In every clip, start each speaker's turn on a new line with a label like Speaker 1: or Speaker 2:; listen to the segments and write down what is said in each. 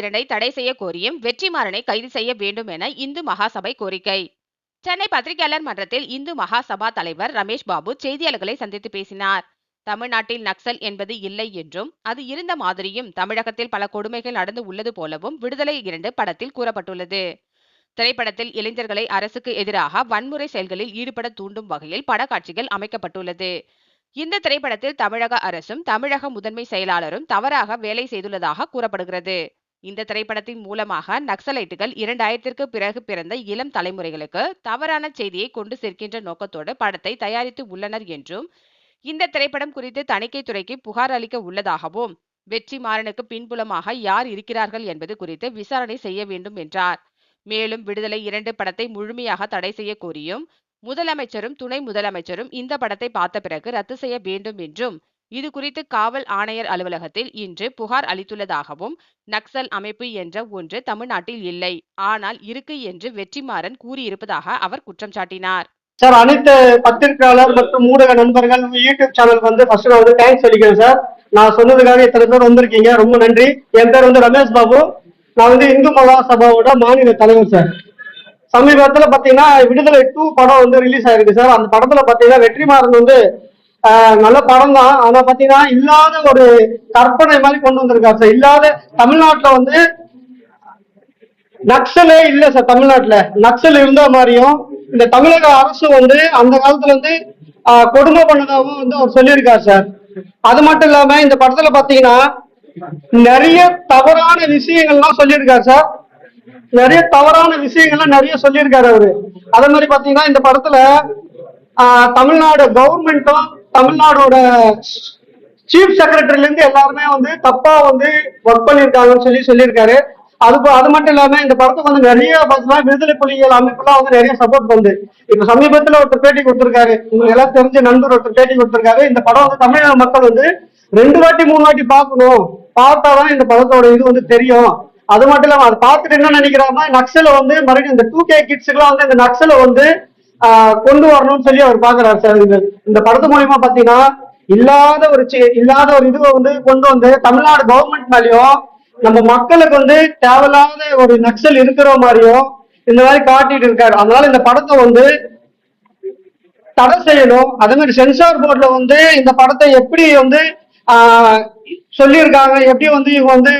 Speaker 1: இரண்டை தடை செய்ய கோரியும் வெற்றிமாறனை கைது செய்ய வேண்டும் என இந்து மகாசபை கோரிக்கை. சென்னை பத்திரிகையாளர் மன்றத்தில் இந்து மகாசபா தலைவர் ரமேஷ் பாபு செய்தியாளர்களை சந்தித்து பேசினார். தமிழ்நாட்டில் நக்சல் என்பது இல்லை என்றும் அது இருந்த மாதிரியும் தமிழகத்தில் பல கொடுமைகள் நடந்து உள்ளது போலவும் விடுதலை இரண்டு படத்தில் கூறப்பட்டுள்ளது. திரைப்படத்தில் இளைஞர்களை அரசுக்கு எதிராக வன்முறை செயல்களில் ஈடுபட தூண்டும் வகையில் படக்காட்சிகள் அமைக்கப்பட்டுள்ளது. இந்த திரைப்படத்தில் தமிழக அரசும் தமிழக முதன்மை செயலாளரும் தவறாக வேலை செய்துள்ளதாக கூறப்படுகிறது. இந்த திரைப்படத்தின் மூலமாக நக்சலைட்டுகள் இரண்டாயிரத்திற்கு பிறகு பிறந்த இளம் தலைமுறைகளுக்கு தவறான செய்தியை கொண்டு சேர்க்கின்ற நோக்கத்தோடு படத்தை தயாரித்து உள்ளனர் என்றும் இந்த திரைப்படம் குறித்து தணிக்கை துறைக்கு புகார் அளிக்க உள்ளதாகவும் வெற்றி மாறனுக்கு பின்புலமாக யார் இருக்கிறார்கள் என்பது குறித்து விசாரணை செய்ய வேண்டும் என்றார். மேலும் விடுதலை இரண்டு படத்தை முழுமையாக தடை செய்ய கோரியும் முதலமைச்சரும் துணை முதலமைச்சரும் இந்த படத்தை பார்த்த பிறகு ரத்து செய்ய வேண்டும் என்றும் இது குறித்து காவல் ஆணையர் அலுவலகத்தில் இன்று புகார் அளித்துள்ளதாகவும் நக்சல் அமைப்பு என்ற ஒன்று தமிழ்நாட்டில் இல்லை ஆனால் இருக்கு என்று வெற்றிமாறன் கூறியிருப்பதாக அவர் குற்றம் சாட்டினார்.
Speaker 2: சார் அனைத்து பத்திரிகையாளர் மற்றும் ஊடக நண்பர்கள் யூடியூப் சேனலுக்கு வந்து ஃபர்ஸ்ட் நான் வந்து தேங்க்ஸ் சொல்லிக்கிறேன் சார். நான் சொன்னதுக்காக இத்தனை பேர் வந்திருக்கீங்க ரொம்ப நன்றி. என் பேர் வந்து ரமேஷ் பாபு. நான் வந்து இந்து மகா சபாவோட மாநில தலைவர் சார். சமீபத்துல பாத்தீங்கன்னா விடுதலை டூ படம் வந்து ரிலீஸ் ஆயிருக்கு சார். அந்த படத்துல பாத்தீங்கன்னா வெற்றிமாறன் வந்து நல்ல படம் தான். ஆனா பாத்தீங்கன்னா இல்லாத ஒரு கற்பனை மாதிரி கொண்டு வந்திருக்காரு சார் இல்லாத தமிழ்நாட்டுல வந்து நக்சலே இல்ல சார் தமிழ்நாட்டுல. நக்சல் இருந்த மாதிரியும் இந்த தமிழக அரசு வந்து அந்த காலத்துல வந்து கொடுமை பண்ணதாகவும் வந்து அவர் சொல்லியிருக்காரு சார் அது மட்டும் இல்லாம இந்த படத்துல பாத்தீங்கன்னா நிறைய தவறான விஷயங்கள்லாம் சொல்லியிருக்காரு சார் நிறைய தவறான விஷயங்கள்லாம் நிறைய சொல்லியிருக்காரு அவரு. அதே மாதிரி பாத்தீங்கன்னா இந்த படத்துல தமிழ்நாடு கவர்மெண்ட்டும் தமிழ்நாடோட சீஃப் செக்ரட்டரில இருந்து எல்லாருமே வந்து தப்பா வந்து ஒர்க் பண்ணிருக்காங்கன்னு சொல்லி சொல்லியிருக்காரு. அது அது மட்டும் இல்லாம இந்த படத்துக்கு வந்து நிறைய பார்த்தீங்கன்னா விடுதலை புலிகள் அமைப்புலாம் வந்து நிறைய சப்போர்ட் பண்ணுது. இப்ப சமீபத்துல ஒருத்தர் பேட்டி கொடுத்திருக்காரு. உங்களுக்கு எல்லாம் தெரிஞ்ச நண்பர் ஒருத்தர் பேட்டி கொடுத்திருக்காரு. இந்த படம் வந்து தமிழக மக்கள் வந்து ரெண்டு வாட்டி மூணு வாட்டி பார்க்கணும். பார்த்தாதான் இந்த படத்தோட இது வந்து தெரியும். அது மட்டும் இல்லாம அதை பார்த்துட்டு என்ன நினைக்கிறாங்கன்னா நக்சலை வந்து மறுபடியும் இந்த டூ கே கிட்ஸுக்குலாம் வந்து இந்த நக்சலை வந்து கொண்டு வரணும்னு சொல்லி அவர் பாக்குறாரு சார் இந்த இந்த படத்து மூலியமா பாத்தீங்கன்னா இல்லாத ஒரு இல்லாத ஒரு இதுவை வந்து கொண்டு வந்து தமிழ்நாடு கவர்மெண்ட் மேலயும் நம்ம மக்களுக்கு வந்து தேவையில்லாத ஒரு நக்சல் இருக்கிற மாதிரியும் இந்த மாதிரி காட்டிட்டு இருக்காரு. அதனால இந்த படத்தை வந்து தடை செய்யணும். அதே மாதிரி சென்சார் போர்ட்ல வந்து இந்த படத்தை எப்படி வந்து சொல்லியிருக்காங்க. எப்படி வந்து இவங்க வந்து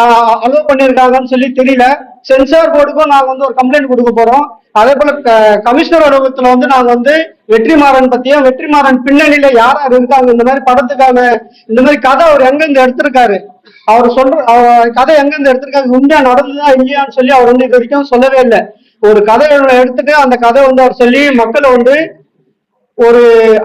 Speaker 2: அலோவ் பண்ணியிருக்காங்கன்னு சொல்லி தெரியல. சென்சார் போர்டுக்கும் நாங்க வந்து ஒரு கம்ப்ளைண்ட் கொடுக்க போறோம். அதே போல க- கமிஷனர் அலுவலகத்துல வந்து நாங்க வந்து வெற்றிமாறன் பத்தியும் வெற்றிமாறன் பின்னணியில யார் யார் இருக்காங்க இந்த மாதிரி படத்துக்கான இந்த மாதிரி கதை அவர் எங்கிருந்து எடுத்திருக்காரு? அவர் சொல்ற அவர் கதை எங்கிருந்து எடுத்திருக்காரு? உண்மையா நடந்ததா இல்லையான்னு சொல்லி அவர் வந்து இது வரைக்கும் சொல்லவே இல்லை. ஒரு கதை எடுத்துட்டு அந்த கதை வந்து அவர் சொல்லி மக்களை வந்து ஒரு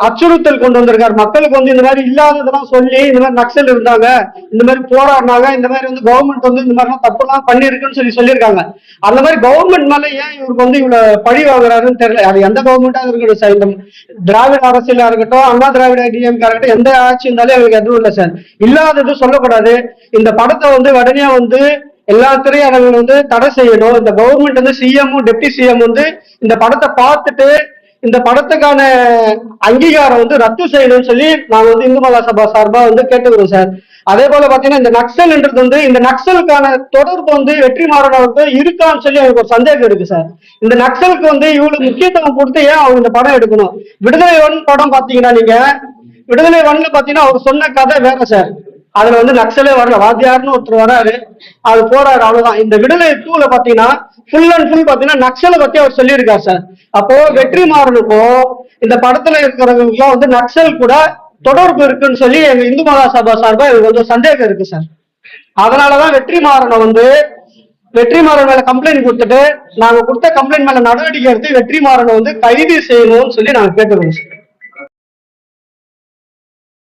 Speaker 2: அச்சுறுத்தல் கொண்டு வந்திருக்காரு. மக்களுக்கு வந்து இந்த மாதிரி இல்லாததெல்லாம் சொல்லி இந்த மாதிரி நக்சல் இருந்தாங்க இந்த மாதிரி போராடினாங்க இந்த மாதிரி வந்து கவர்மெண்ட் வந்து இந்த மாதிரிலாம் தப்புலாம் பண்ணிருக்குன்னு சொல்லி சொல்லியிருக்காங்க. அந்த மாதிரி கவர்மெண்ட் மேல ஏன் இவருக்கு வந்து இவ்வளவு பழி வாங்குறாருன்னு தெரியல. அது எந்த கவர்மெண்டா இருக்கட்டும் சார் இந்த திராவிட அரசியலா இருக்கட்டும் அண்ணா திராவிட டிஎம்கே இருக்கட்டும் எந்த ஆட்சி இருந்தாலும் எங்களுக்கு எதுவும் இல்லை சார். இல்லாதது சொல்லக்கூடாது. இந்த படத்தை வந்து உடனே வந்து எல்லா திரையரங்களும் வந்து தடை செய்யணும். இந்த கவர்மெண்ட் வந்து சிஎம் டெப்டி சிஎம் வந்து இந்த படத்தை பார்த்துட்டு இந்த படத்துக்கான அங்கீகாரம் வந்து ரத்து செய்யணும்னு சொல்லி நாங்க வந்து இந்து மகா சபா சார்பா வந்து கேட்டுக்கிறோம் சார். அதே போல பாத்தீங்கன்னா இந்த நக்சல்ன்றது வந்து இந்த நக்சலுக்கான தொடர்பு வந்து வெற்றிமாறன் அவருக்கு இருக்கான்னு சொல்லி எனக்கு ஒரு சந்தேகம் இருக்கு சார். இந்த நக்சலுக்கு வந்து இவ்வளவு முக்கியத்துவம் கொடுத்து ஏன் அவங்க இந்த படம் எடுக்கணும்? விடுதலை ஒன் படம் பாத்தீங்கன்னா நீங்க விடுதலை ஒன்ல பாத்தீங்கன்னா அவர் சொன்ன கதை வேற சார். அதுல வந்து நக்சலே வரல வாத்தியார்னு ஒருத்தர் வராரு. அது போறாரு அவ்வளவுதான். இந்த விடுதலை டூல பாத்தீங்கன்னா ஃபுல் அண்ட் ஃபுல் பாத்தீங்கன்னா நக்சலை பத்தி அவர் சொல்லியிருக்காரு சார். அப்போ வெற்றிமாறனுக்கும் இந்த படத்துல இருக்கிறவங்களுக்கும் வந்து நக்சல் கூட தொடர்பு இருக்குன்னு சொல்லி எங்க இந்து மகா சபா சார்பா எனக்கு கொஞ்சம் சந்தேகம் இருக்கு சார். அதனாலதான் வெற்றிமாறனை வந்து வெற்றிமாறன் மேல கம்ப்ளைண்ட் கொடுத்துட்டு நாங்க கொடுத்த கம்ப்ளைண்ட் மேல நடவடிக்கை எடுத்து வெற்றிமாறனை வந்து கைது செய்யணும்னு சொல்லி நாங்க கேட்டுக்கிறோம் சார்.